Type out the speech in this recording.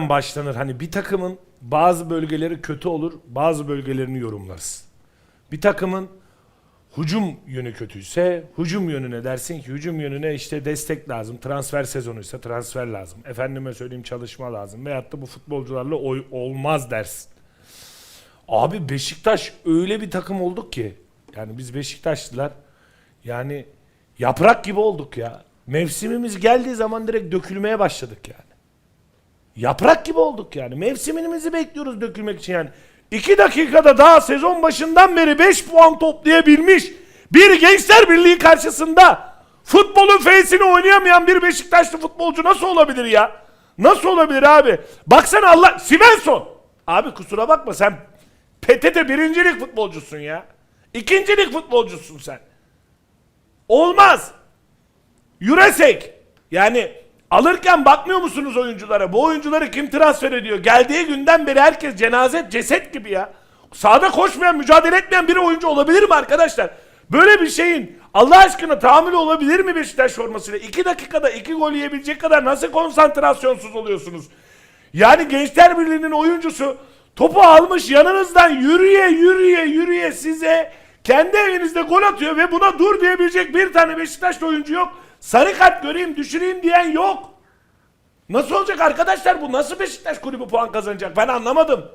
başlanır. Hani bir takımın bazı bölgeleri kötü olur, bazı bölgelerini yorumlarız. Bir takımın hücum yönü kötüyse hücum yönüne dersin ki hücum yönüne işte destek lazım. Transfer sezonuysa transfer lazım. Efendime söyleyeyim çalışma lazım. Veyahut da bu futbolcularla oy olmaz dersin. Abi Beşiktaş öyle bir takım olduk ki. Yani biz Beşiktaşlılar yani yaprak gibi olduk ya. Mevsimimiz geldiği zaman direkt dökülmeye başladık yani. Yaprak gibi olduk yani. Mevsimimizi bekliyoruz dökülmek için yani. İki dakikada daha sezon başından beri 5 puan toplayabilmiş bir Gençler Birliği karşısında futbolun feyzini oynayamayan bir Beşiktaşlı futbolcu nasıl olabilir ya? Nasıl olabilir abi? Baksana Allah Svensson. Abi kusura bakma sen PTT birincilik futbolcusun ya. İkincilik futbolcusun sen. Olmaz. Yüresek. Yani alırken bakmıyor musunuz oyunculara? Bu oyuncuları kim transfer ediyor? Geldiği günden beri herkes cenaze, ceset gibi ya. Sahada koşmayan, mücadele etmeyen bir oyuncu olabilir mi arkadaşlar? Böyle bir şeyin Allah aşkına tahammülü olabilir mi Beşiktaş formasıyla? İki dakikada iki gol yiyebilecek kadar nasıl konsantrasyonsuz oluyorsunuz? Yani Gençler Birliği'nin oyuncusu topu almış yanınızdan yürüye yürüye yürüye size kendi evinizde gol atıyor ve buna dur diyebilecek bir tane Beşiktaşlı oyuncu yok. Sarı kart göreyim düşüreyim diyen yok. Nasıl olacak arkadaşlar bu? Nasıl Beşiktaş kulübü puan kazanacak? Ben anlamadım.